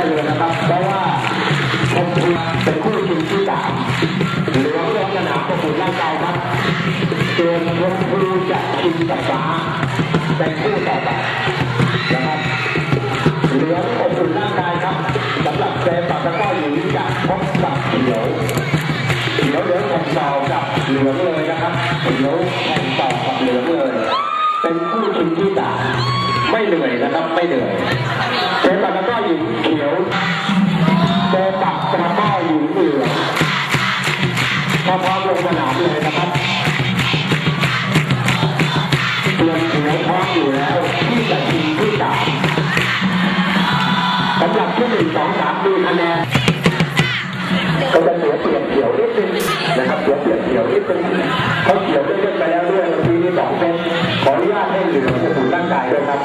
ได้เลยนะครับ เพราะว่าชมเป็นคู่ชิงที่สามเหลือเรื่องสนามอบอุ่นร่างกายครับส่วนชมพูจะชิงกับฟ้าเป็นคู่ต่อไปนะครับเหลืองอบอุ่นร่างกายครับสำหรับเซฟปากตะกร้อหญิงจะพบกับเขียวเขียวเหลืองข่งต่อกับเหลืองเลยนะครับเขียวแข่งต่อกับเหลืองเลย เป็นคู่ชิงที่สามไม่เหนื่อยนะครับไม่เหนื่อย พร้อมลงสนามเลยนะครับเตรียมเขียวพร้อมอยู่แล้วที่จะชิงที่สามสำหรับที่หนึ่งสองสามมีคะแนนก็จะเสียเปรียบเขียวนิดนึงนะครับเสียเปรียบเขียวนิดนึงเขาเขียวเล่นไปแล้วด้วยทีนี้สองเป็นขออนุญาตให้เหลืองจะถูกร่างกายด้วยครับ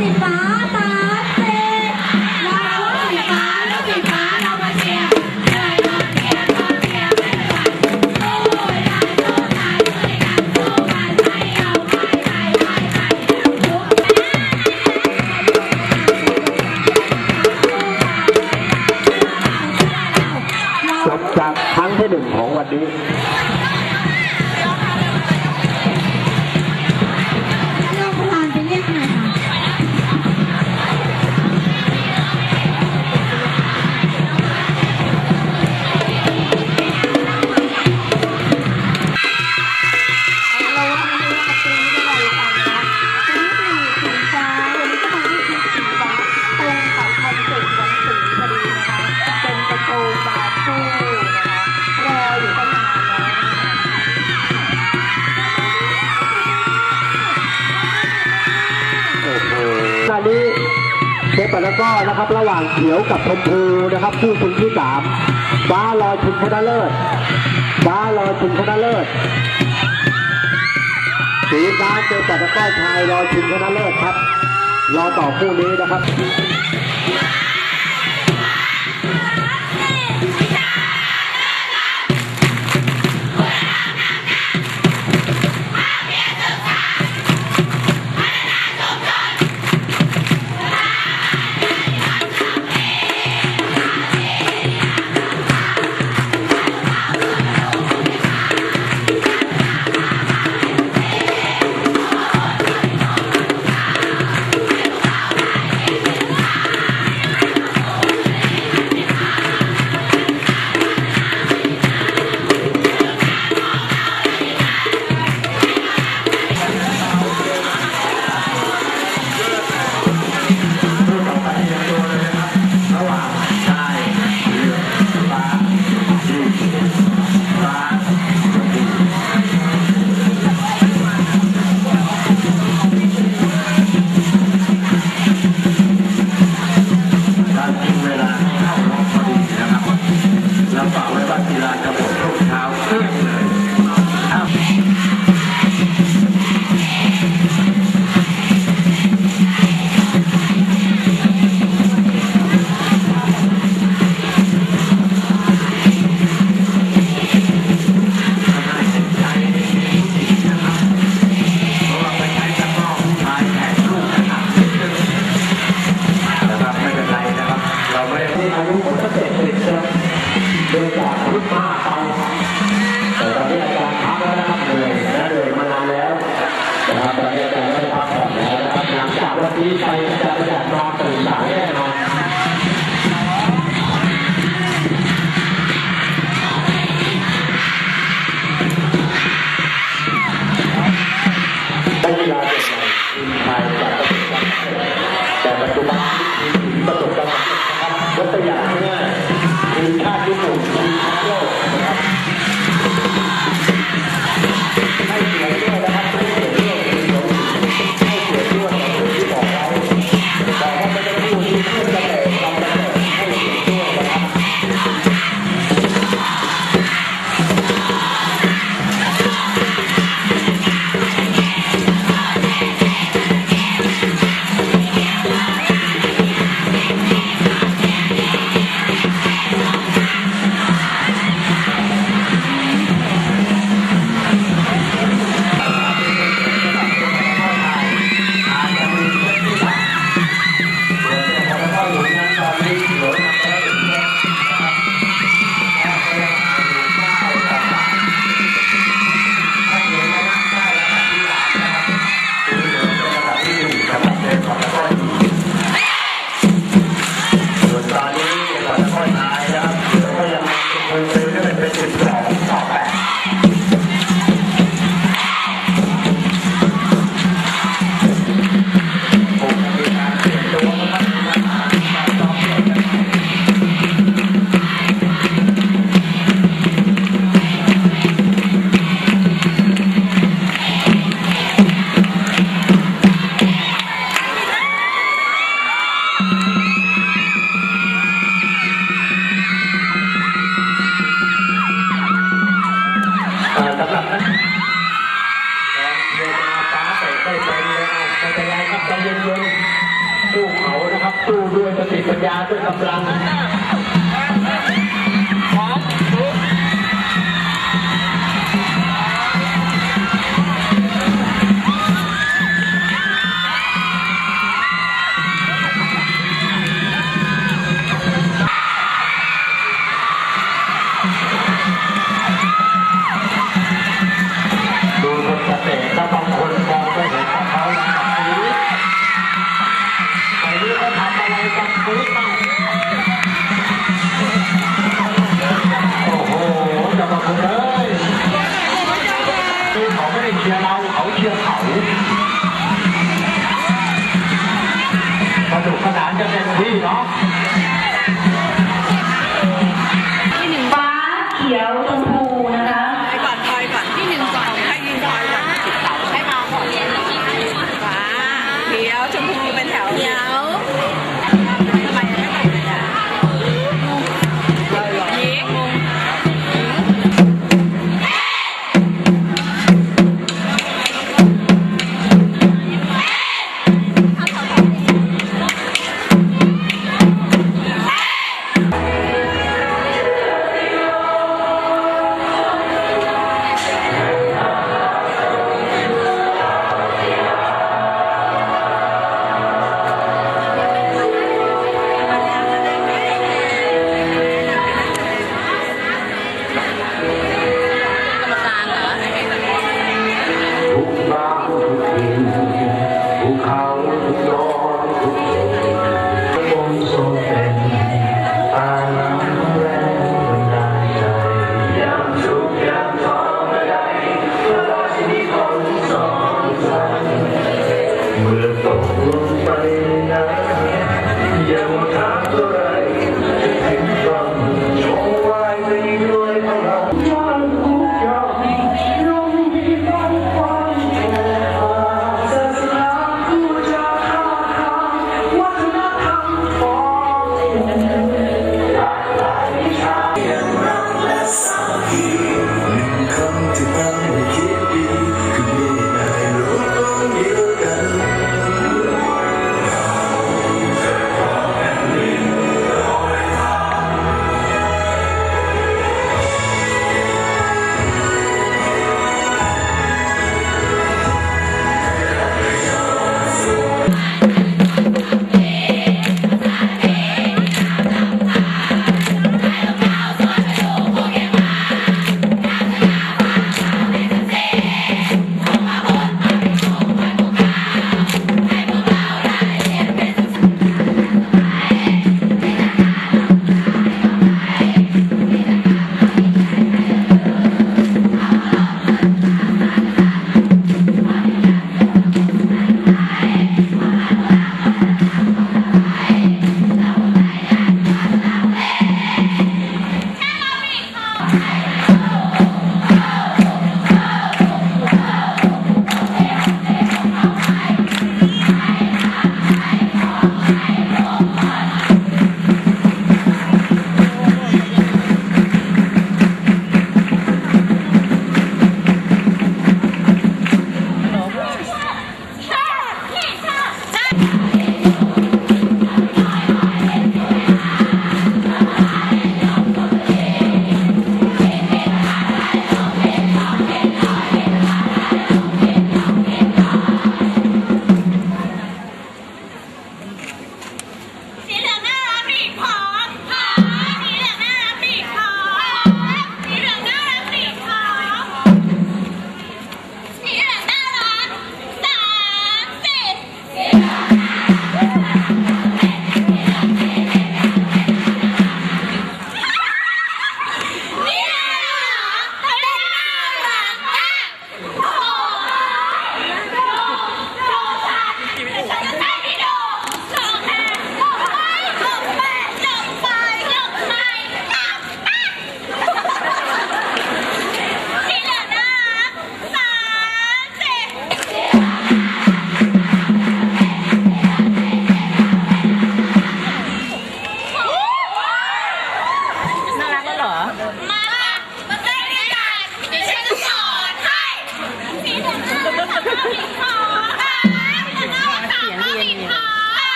ลูก ปแล้วก็นะครับ ระหว่างเขียวกับชมพูนะครับคู่ชิงที่สามฟ้าลอยชิงชนะเลิศฟ้าลอยชิงชนะเลิศสีฟ้าเจอกับตะก้อชายรอชิงชนะเลิศครับ รอต่อคู่นี้นะครับ เราไม่ได้ที่อายุผมก็เจ็ดสิบแล้วโดยจากพุทธมาไปแต่ตอนนี้อาจารย์พักแล้วนะครับเหนื่อยนะเหนื่อยมานานแล้วนะครับตอนนี้อาจารย์ก็ได้พักผ่อนแล้วนะครับหลังจากวันนี้ไปอาจารย์จะนอนตื่นสายแน่นอนนักกีฬาเป็นไงทีมไทยจากประสบการณ์แต่ปัจจุบันมีประสบการณ์ ยกตัวอย่างง่ายคือชาติญี่ปุ่น จะ